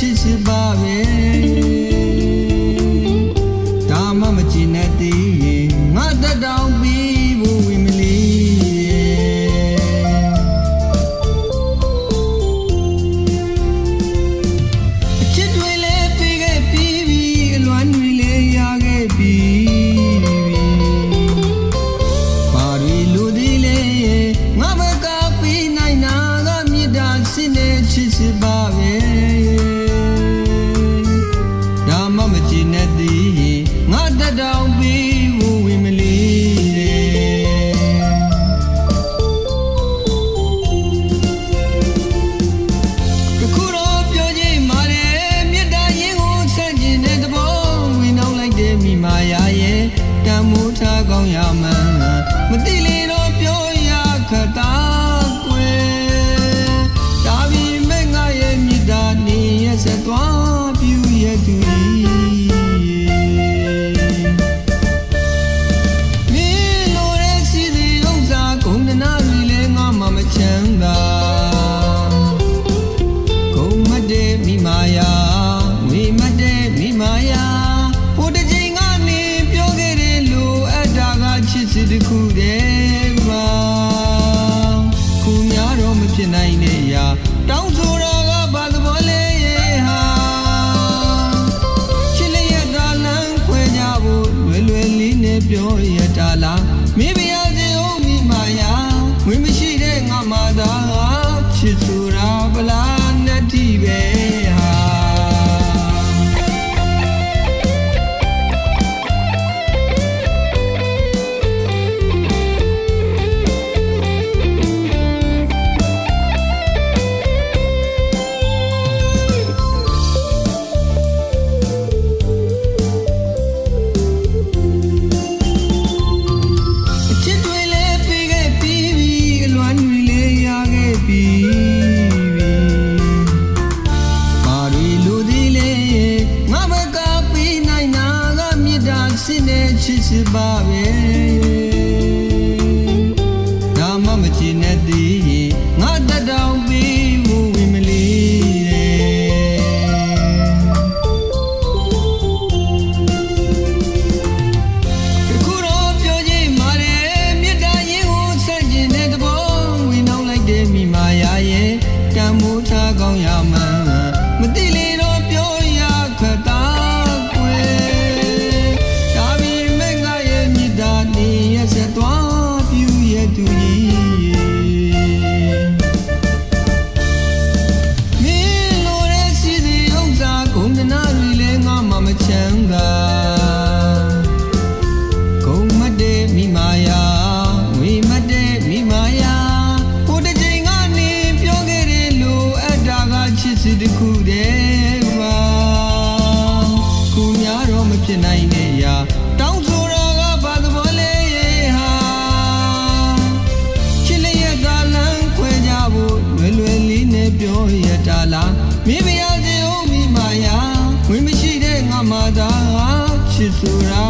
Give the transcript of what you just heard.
ရှိရှိပါပဲ jammer ရတာလားမိဘ far away. တခုတည်းမှာကိုများတော့မဖြစ်နိုင်နဲ့ရာတောင်းဆိုတာကဘာသဘောလဲဟာချစ်လျက်ကလမ်းခွဲကြဖို့လွယ်လွယ်လေးနဲ့ပြောရတာလားမိဖုရားစေဦးမိမာယာဝင်မရှိတဲ့ငါမသားချစ်ဆိုတာ